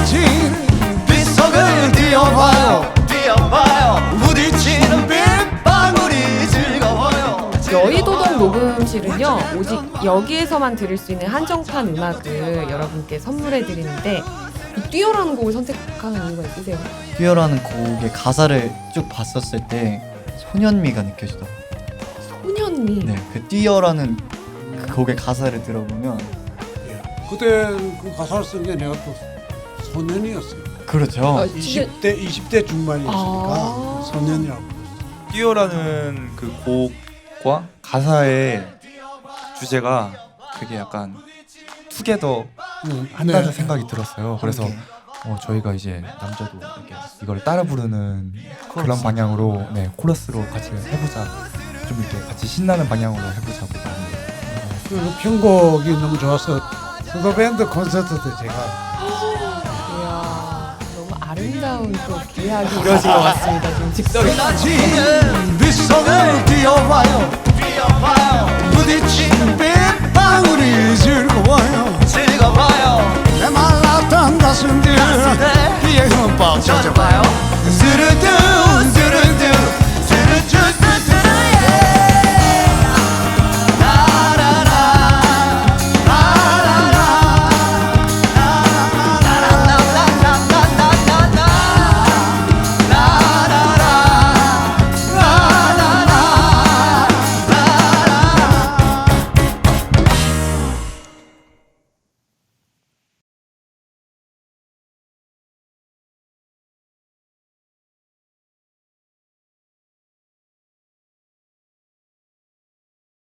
쏟아진 빗속을 뛰어봐요 뛰어봐요 부딪히는 빗방울이 즐거워요 여의도동 녹음실은요 오직 여기에서만 들을 수 있는 한정판 음악을 여러분께 선물해 드리는데 이 뛰어라는 곡을 선택하는 이유가 있으세요? 뛰어라는 곡의 가사를 쭉 봤었을 때 소년미가 느껴지더라고요. 소년미 네, 그 뛰어라는 그 곡의 가사를 들어보면 그때 그 가사를 쓴 게 내가 또 소년이었어요. 그렇죠. 아, 진짜 20대 20대 중반이었으니까 아. 소년이라고. 뛰어라는 그 곡과 가사의 주제가 되게 약간 투게더 응, 한다는 네. 생각이 들었어요. 그래서 어, 저희가 이제 남자도 이렇게 이걸 따라 부르는 그런 방향으로 네 코러스로 같이 해보자. 좀 이렇게 같이 신나는 방향으로 해보자고 많이 그 편곡이 너무 좋아서 수도밴드 콘서트 때 제가. 이야, 너무 아름다운 또 이야기 이루어진 것 같습니다. 지금 즉석에. 지는 빗속을 뛰어봐요. 부딪힌 빗방울이 즐거워요. 즐거워요. 메말랐던 가슴들 비에 흠뻑 젖어봐요. 스르르